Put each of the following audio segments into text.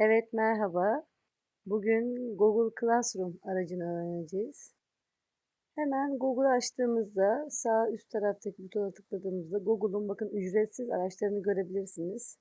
Evet merhaba. Bugün Google Classroom aracını öğreneceğiz. Hemen Google açtığımızda sağ üst taraftaki butona tıkladığımızda Google'un bakın ücretsiz araçlarını görebilirsiniz.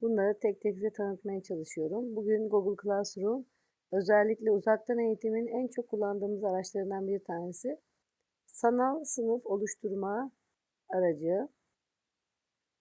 Bunları tek tek size tanıtmaya çalışıyorum. Bugün Google Classroom özellikle uzaktan eğitimin en çok kullandığımız araçlarından bir tanesi. Sanal sınıf oluşturma aracı.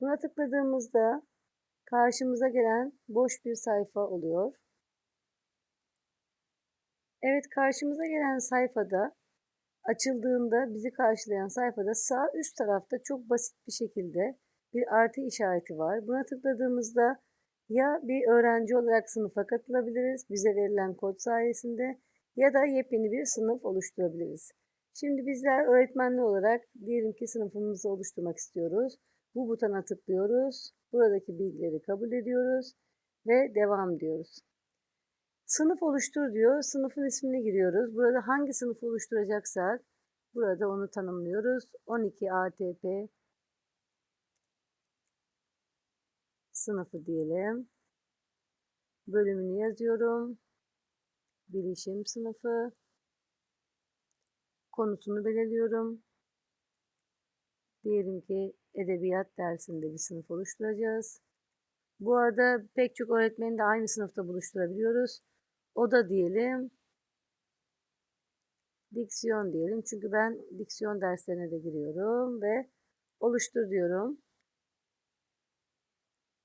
Buna tıkladığımızda karşımıza gelen boş bir sayfa oluyor. Evet karşımıza gelen sayfada açıldığında bizi karşılayan sayfada sağ üst tarafta çok basit bir şekilde bir artı işareti var. Buna tıkladığımızda ya bir öğrenci olarak sınıfa katılabiliriz bize verilen kod sayesinde ya da yepyeni bir sınıf oluşturabiliriz. Şimdi bizler öğretmenli olarak diyelim ki sınıfımızı oluşturmak istiyoruz. Bu butona tıklıyoruz. Buradaki bilgileri kabul ediyoruz ve devam diyoruz. Sınıf oluştur diyor. Sınıfın ismini giriyoruz. Burada hangi sınıfı oluşturacaksak burada onu tanımlıyoruz. 12 ATP sınıfı diyelim. Bölümünü yazıyorum. Bilişim sınıfı. Konusunu belirliyorum. Diyelim ki edebiyat dersinde bir sınıf oluşturacağız. Bu arada pek çok öğretmeni de aynı sınıfta buluşturabiliyoruz. O da diyelim diksiyon diyelim. Çünkü ben diksiyon derslerine de giriyorum ve oluştur diyorum.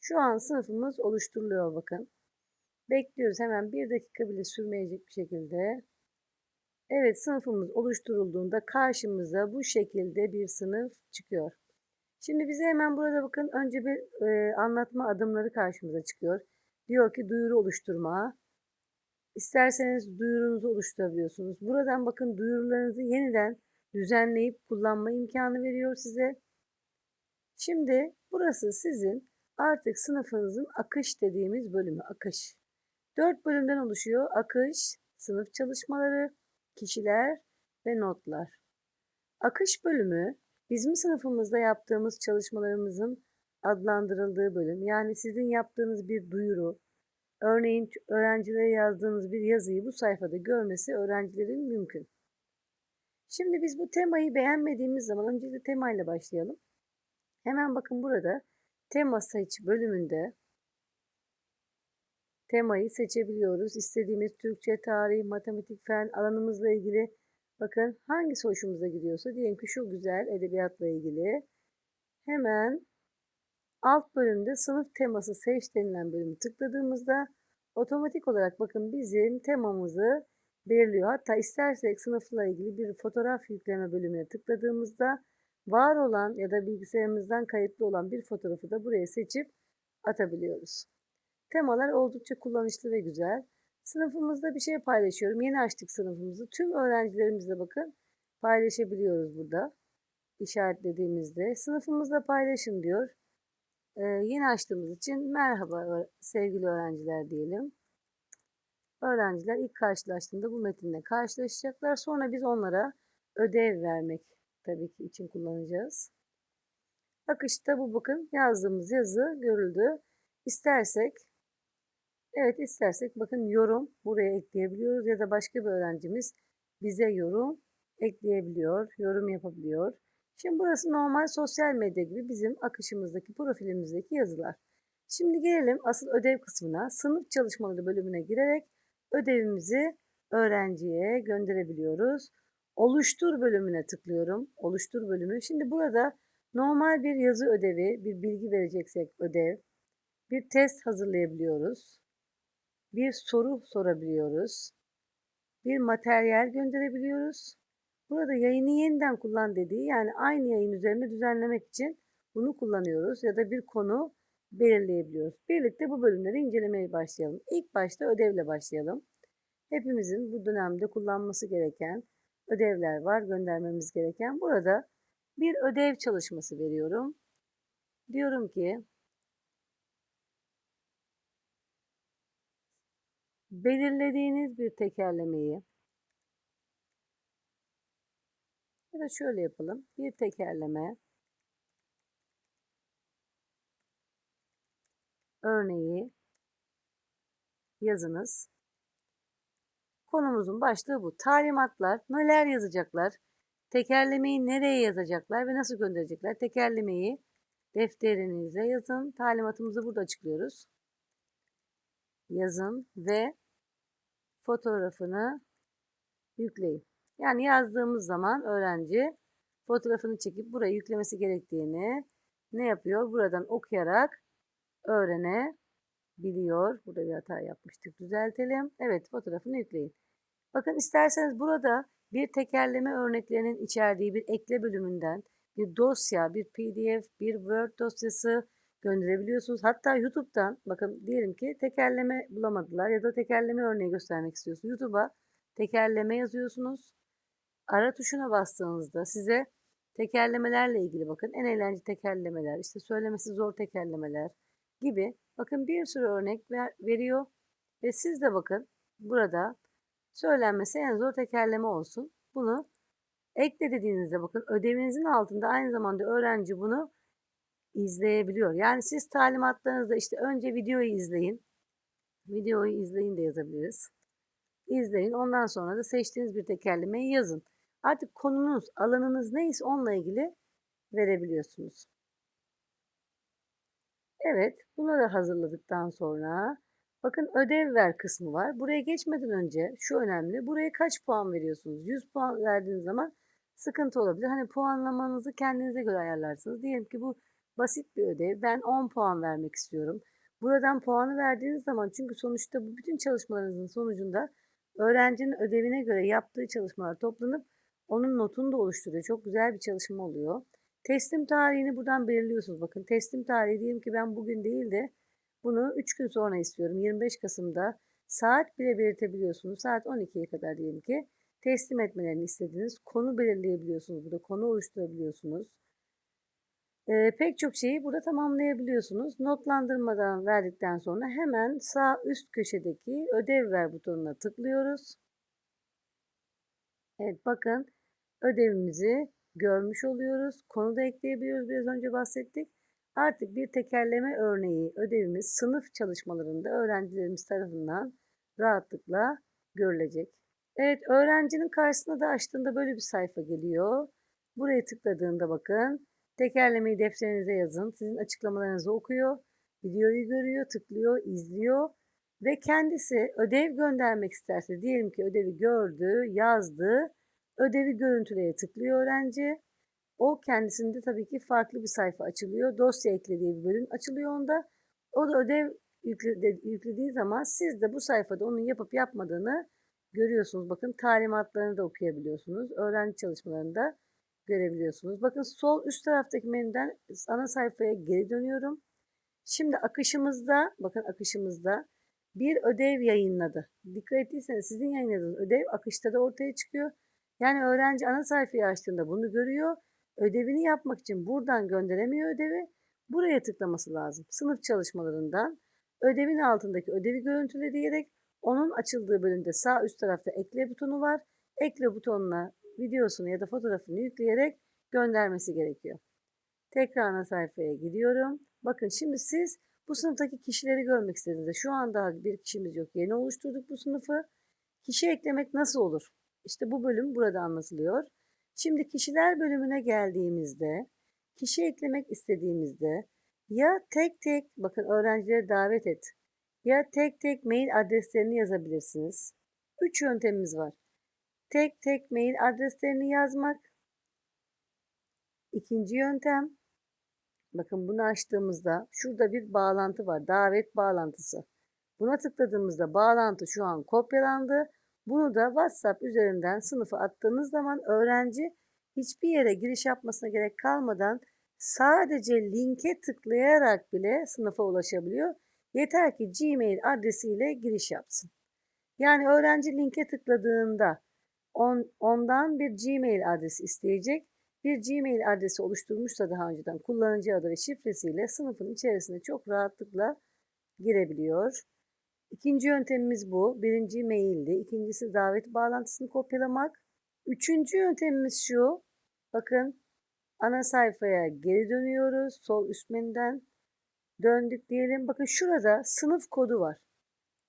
Şu an sınıfımız oluşturuluyor bakın. Bekliyoruz hemen bir dakika bile sürmeyecek bir şekilde. Evet sınıfımız oluşturulduğunda karşımıza bu şekilde bir sınıf çıkıyor. Şimdi bize hemen burada bakın önce bir e, anlatma adımları karşımıza çıkıyor. Diyor ki duyuru oluşturma. İsterseniz duyurunuzu oluşturabiliyorsunuz. Buradan bakın duyurularınızı yeniden düzenleyip kullanma imkanı veriyor size. Şimdi burası sizin artık sınıfınızın akış dediğimiz bölümü. Akış. Dört bölümden oluşuyor. Akış, sınıf çalışmaları, kişiler ve notlar. Akış bölümü bizim sınıfımızda yaptığımız çalışmalarımızın adlandırıldığı bölüm. Yani sizin yaptığınız bir duyuru, örneğin öğrencilere yazdığınız bir yazıyı bu sayfada görmesi öğrencilerin mümkün. Şimdi biz bu temayı beğenmediğimiz zaman önce temayla başlayalım. Hemen bakın burada tema seç bölümünde temayı seçebiliyoruz. İstediğimiz Türkçe, tarih, matematik, fen alanımızla ilgili bakın hangisi hoşumuza gidiyorsa diyelim ki şu güzel edebiyatla ilgili hemen alt bölümde sınıf teması seç denilen bölümü tıkladığımızda otomatik olarak bakın bizim temamızı belirliyor. Hatta istersek sınıfla ilgili bir fotoğraf yükleme bölümüne tıkladığımızda var olan ya da bilgisayarımızdan kayıtlı olan bir fotoğrafı da buraya seçip atabiliyoruz. Temalar oldukça kullanışlı ve güzel. Sınıfımızda bir şey paylaşıyorum. Yeni açtık sınıfımızı. Tüm öğrencilerimizle bakın paylaşabiliyoruz burada. İşaretlediğimizde. Sınıfımızda paylaşın diyor. Ee, yeni açtığımız için merhaba sevgili öğrenciler diyelim. Öğrenciler ilk karşılaştığında bu metinle karşılaşacaklar. Sonra biz onlara ödev vermek tabii ki için kullanacağız. Akışta bu bakın yazdığımız yazı görüldü. İstersek Evet istersek bakın yorum buraya ekleyebiliyoruz ya da başka bir öğrencimiz bize yorum ekleyebiliyor, yorum yapabiliyor. Şimdi burası normal sosyal medya gibi bizim akışımızdaki, profilimizdeki yazılar. Şimdi gelelim asıl ödev kısmına. Sınıf çalışmaları bölümüne girerek ödevimizi öğrenciye gönderebiliyoruz. Oluştur bölümüne tıklıyorum. Oluştur bölümü. Şimdi burada normal bir yazı ödevi, bir bilgi vereceksek ödev, bir test hazırlayabiliyoruz bir soru sorabiliyoruz. Bir materyal gönderebiliyoruz. Burada yayını yeniden kullan dediği yani aynı yayın üzerine düzenlemek için bunu kullanıyoruz ya da bir konu belirleyebiliyoruz. Birlikte bu bölümleri incelemeye başlayalım. İlk başta ödevle başlayalım. Hepimizin bu dönemde kullanması gereken ödevler var, göndermemiz gereken. Burada bir ödev çalışması veriyorum. Diyorum ki belirlediğiniz bir tekerlemeyi ya da şöyle yapalım. Bir tekerleme örneği yazınız. Konumuzun başlığı bu. Talimatlar neler yazacaklar? Tekerlemeyi nereye yazacaklar ve nasıl gönderecekler? Tekerlemeyi defterinize yazın. Talimatımızı burada açıklıyoruz. Yazın ve fotoğrafını yükleyin. Yani yazdığımız zaman öğrenci fotoğrafını çekip buraya yüklemesi gerektiğini ne yapıyor? Buradan okuyarak öğrenebiliyor. Burada bir hata yapmıştık. Düzeltelim. Evet fotoğrafını yükleyin. Bakın isterseniz burada bir tekerleme örneklerinin içerdiği bir ekle bölümünden bir dosya, bir pdf, bir word dosyası gönderebiliyorsunuz. Hatta YouTube'dan bakın diyelim ki tekerleme bulamadılar ya da tekerleme örneği göstermek istiyorsunuz. YouTube'a tekerleme yazıyorsunuz. Ara tuşuna bastığınızda size tekerlemelerle ilgili bakın en eğlenceli tekerlemeler, işte söylemesi zor tekerlemeler gibi bakın bir sürü örnek ver, veriyor ve siz de bakın burada söylenmesi en zor tekerleme olsun. Bunu ekle dediğinizde bakın ödevinizin altında aynı zamanda öğrenci bunu izleyebiliyor. Yani siz talimatlarınızda işte önce videoyu izleyin. Videoyu izleyin de yazabiliriz. İzleyin. Ondan sonra da seçtiğiniz bir tekerlemeyi yazın. Artık konunuz, alanınız neyse onunla ilgili verebiliyorsunuz. Evet, bunları hazırladıktan sonra bakın ödev ver kısmı var. Buraya geçmeden önce şu önemli. Buraya kaç puan veriyorsunuz? 100 puan verdiğiniz zaman sıkıntı olabilir. Hani puanlamanızı kendinize göre ayarlarsınız. Diyelim ki bu basit bir ödev. Ben 10 puan vermek istiyorum. Buradan puanı verdiğiniz zaman çünkü sonuçta bu bütün çalışmalarınızın sonucunda öğrencinin ödevine göre yaptığı çalışmalar toplanıp onun notunu da oluşturuyor. Çok güzel bir çalışma oluyor. Teslim tarihini buradan belirliyorsunuz. Bakın teslim tarihi diyelim ki ben bugün değil de bunu 3 gün sonra istiyorum. 25 Kasım'da saat bile belirtebiliyorsunuz. Saat 12'ye kadar diyelim ki teslim etmelerini istediğiniz konu belirleyebiliyorsunuz. Burada konu oluşturabiliyorsunuz. Ee, pek çok şeyi burada tamamlayabiliyorsunuz. Notlandırmadan verdikten sonra hemen sağ üst köşedeki ödev ver butonuna tıklıyoruz. Evet bakın ödevimizi görmüş oluyoruz. Konu da ekleyebiliyoruz. Biraz önce bahsettik. Artık bir tekerleme örneği ödevimiz sınıf çalışmalarında öğrencilerimiz tarafından rahatlıkla görülecek. Evet öğrencinin karşısına da açtığında böyle bir sayfa geliyor. Buraya tıkladığında bakın tekerlemeyi defterinize yazın. Sizin açıklamalarınızı okuyor. Videoyu görüyor, tıklıyor, izliyor ve kendisi ödev göndermek isterse diyelim ki ödevi gördü, yazdı, ödevi görüntüleye tıklıyor öğrenci. O kendisinde tabii ki farklı bir sayfa açılıyor. Dosya eklediği bir bölüm açılıyor onda. O da ödev yüklediği zaman siz de bu sayfada onun yapıp yapmadığını görüyorsunuz. Bakın talimatlarını da okuyabiliyorsunuz. Öğrenci çalışmalarını da görebiliyorsunuz. Bakın sol üst taraftaki menüden ana sayfaya geri dönüyorum. Şimdi akışımızda, bakın akışımızda bir ödev yayınladı. Dikkat ettiyseniz sizin yayınladığınız ödev akışta da ortaya çıkıyor. Yani öğrenci ana sayfayı açtığında bunu görüyor. Ödevini yapmak için buradan gönderemiyor ödevi. Buraya tıklaması lazım. Sınıf çalışmalarından ödevin altındaki ödevi görüntüle diyerek onun açıldığı bölümde sağ üst tarafta ekle butonu var. Ekle butonuna videosunu ya da fotoğrafını yükleyerek göndermesi gerekiyor. Tekrar ana sayfaya gidiyorum. Bakın şimdi siz bu sınıftaki kişileri görmek istediğinizde şu an daha bir kişimiz yok. Yeni oluşturduk bu sınıfı. Kişi eklemek nasıl olur? İşte bu bölüm burada anlatılıyor. Şimdi kişiler bölümüne geldiğimizde, kişi eklemek istediğimizde ya tek tek, bakın öğrencileri davet et, ya tek tek mail adreslerini yazabilirsiniz. Üç yöntemimiz var. Tek tek mail adreslerini yazmak. İkinci yöntem, bakın bunu açtığımızda şurada bir bağlantı var, davet bağlantısı. Buna tıkladığımızda bağlantı şu an kopyalandı bunu da WhatsApp üzerinden sınıfa attığınız zaman öğrenci hiçbir yere giriş yapmasına gerek kalmadan sadece linke tıklayarak bile sınıfa ulaşabiliyor. Yeter ki Gmail adresiyle giriş yapsın. Yani öğrenci linke tıkladığında on, ondan bir Gmail adresi isteyecek. Bir Gmail adresi oluşturmuşsa daha önceden kullanıcı adı ve şifresiyle sınıfın içerisine çok rahatlıkla girebiliyor. İkinci yöntemimiz bu. Birinci maildi. İkincisi davet bağlantısını kopyalamak. Üçüncü yöntemimiz şu. Bakın ana sayfaya geri dönüyoruz. Sol üst menüden döndük diyelim. Bakın şurada sınıf kodu var.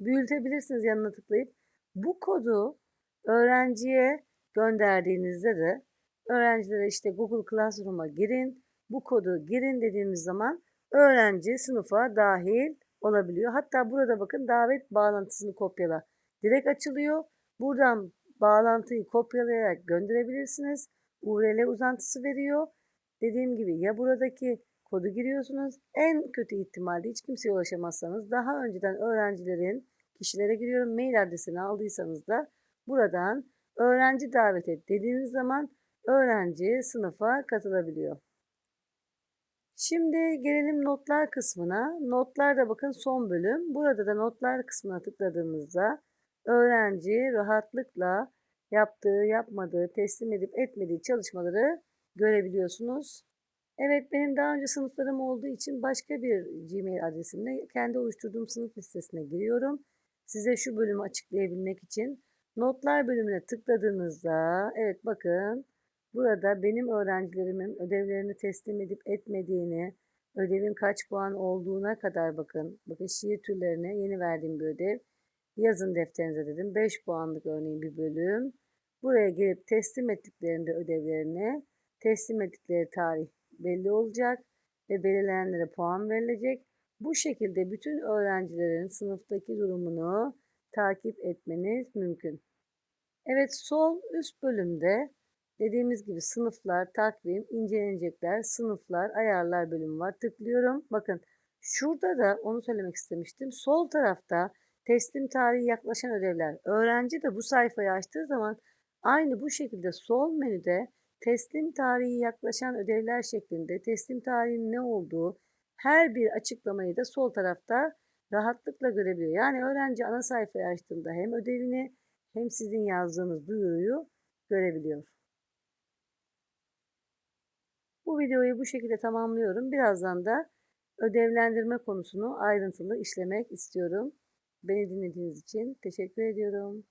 büyütebilirsiniz yanına tıklayıp. Bu kodu öğrenciye gönderdiğinizde de öğrencilere işte Google Classroom'a girin, bu kodu girin dediğimiz zaman öğrenci sınıfa dahil olabiliyor. Hatta burada bakın davet bağlantısını kopyala. Direkt açılıyor. Buradan bağlantıyı kopyalayarak gönderebilirsiniz. URL uzantısı veriyor. Dediğim gibi ya buradaki kodu giriyorsunuz. En kötü ihtimalle hiç kimseye ulaşamazsanız daha önceden öğrencilerin kişilere giriyorum mail adresini aldıysanız da buradan öğrenci davet et dediğiniz zaman öğrenci sınıfa katılabiliyor. Şimdi gelelim notlar kısmına. Notlar da bakın son bölüm. Burada da notlar kısmına tıkladığımızda öğrenci rahatlıkla yaptığı, yapmadığı, teslim edip etmediği çalışmaları görebiliyorsunuz. Evet benim daha önce sınıflarım olduğu için başka bir Gmail adresimle kendi oluşturduğum sınıf listesine giriyorum. Size şu bölümü açıklayabilmek için notlar bölümüne tıkladığınızda evet bakın burada benim öğrencilerimin ödevlerini teslim edip etmediğini, ödevin kaç puan olduğuna kadar bakın. Bakın şiir türlerine yeni verdiğim bir ödev. Yazın defterinize dedim. 5 puanlık örneğin bir bölüm. Buraya gelip teslim ettiklerinde ödevlerini teslim ettikleri tarih belli olacak ve belirlenenlere puan verilecek. Bu şekilde bütün öğrencilerin sınıftaki durumunu takip etmeniz mümkün. Evet sol üst bölümde dediğimiz gibi sınıflar, takvim, incelenecekler, sınıflar, ayarlar bölümü var. Tıklıyorum. Bakın şurada da onu söylemek istemiştim. Sol tarafta teslim tarihi yaklaşan ödevler. Öğrenci de bu sayfayı açtığı zaman aynı bu şekilde sol menüde teslim tarihi yaklaşan ödevler şeklinde teslim tarihinin ne olduğu her bir açıklamayı da sol tarafta rahatlıkla görebiliyor. Yani öğrenci ana sayfayı açtığında hem ödevini hem sizin yazdığınız duyuruyu görebiliyor. Bu videoyu bu şekilde tamamlıyorum. Birazdan da ödevlendirme konusunu ayrıntılı işlemek istiyorum. Beni dinlediğiniz için teşekkür ediyorum.